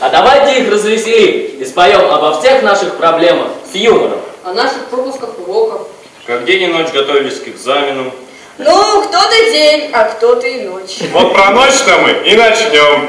А давайте их развеселим и споем обо всех наших проблемах с юмором. О наших пропусках уроков. Как день и ночь готовились к экзаменам. Ну, кто-то день, а кто-то и ночь. Вот про ночь-то мы и начнем.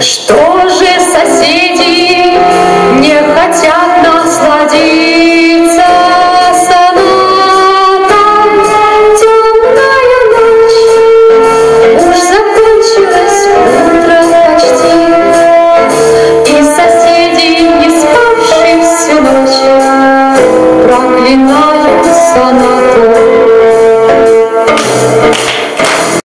Что же соседи не хотят насладиться сонатом? Темная ночь уж закончилась утро почти, И соседи, не спавшие всю ночь, проклинают сонат.